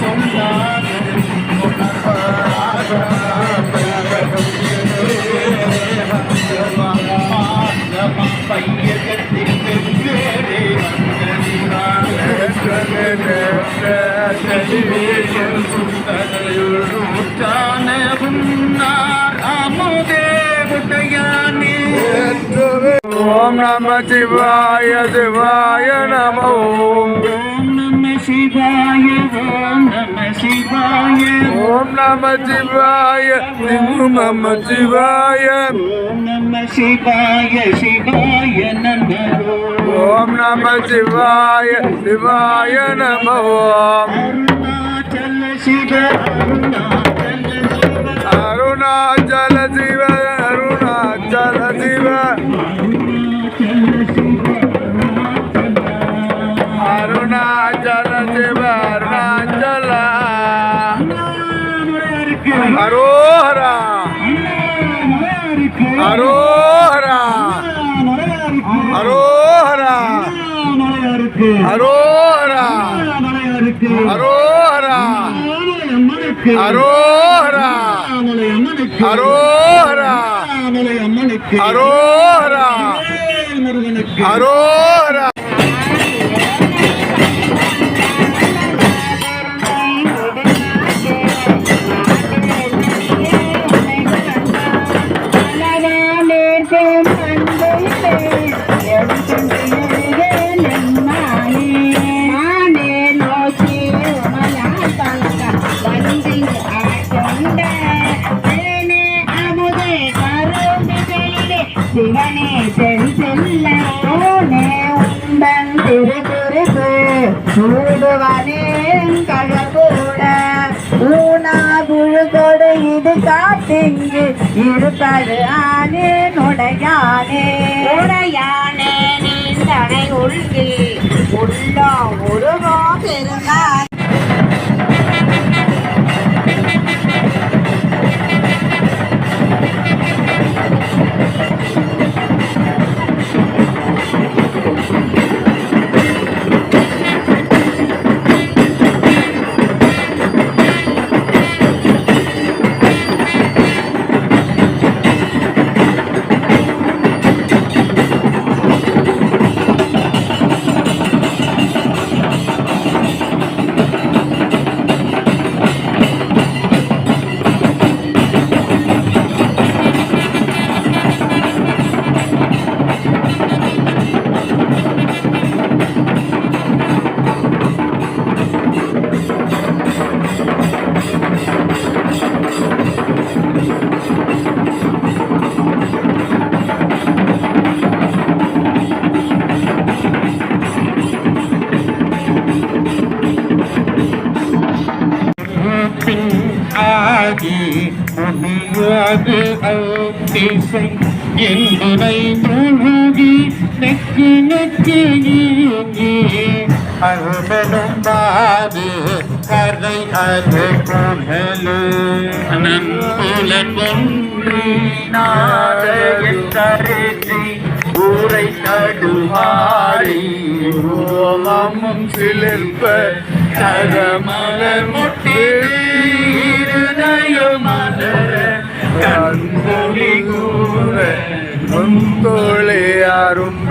Oh, my God. நம சிவாய சிவாய நம ஓம் நம சிவாய ஓம் நம சிவாய ஓம் நம சிவாய ஓம் நம சிவாய ஓம் நம சிவாய சிவாய நமோ ஓம் நம சிவாய சிவாய நம ஓம் அருணாச்சல சிவ அருணாச்சல அருணாச்சல அரோஹரா அரோஹரா அரோஹரா அரோஹரா அரோஹரா அரோஹரா அரோஹரா அரோஹரா அரோஹரா சிவனே செல் செல்ல ஓனே உந்தன் திரு திருப்பு சூடுவனே கழகூட ஊனா குழு கொடு இது காத்திங்கு. இருப்பது ஆனே நுடையானே உடையானே நீந்தனை உள்கி உள்ளோ உருவோ பெருமாள் ஆகி முடியாது திசை என்பதை மூழ்கி நெக்கு நெக்கு நீங்கி அருமனும் பாது கதை அது புகழுல கொன்றுத்தி ஊரை தடுமாறி ஓமமும் சிலிர்ப்ப கதமலர் முட்டியுமல கண்மொழி கூற முன்தோளே அரும்ப.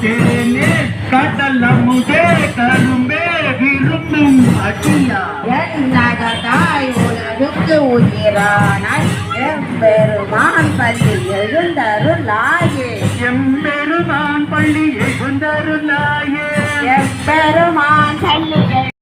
தேனே கடல் அமுதே கரும்பே விரும்பும் அடியா. என் நகதாய் உலகுக்கு பள்ளி எழுந்தருள்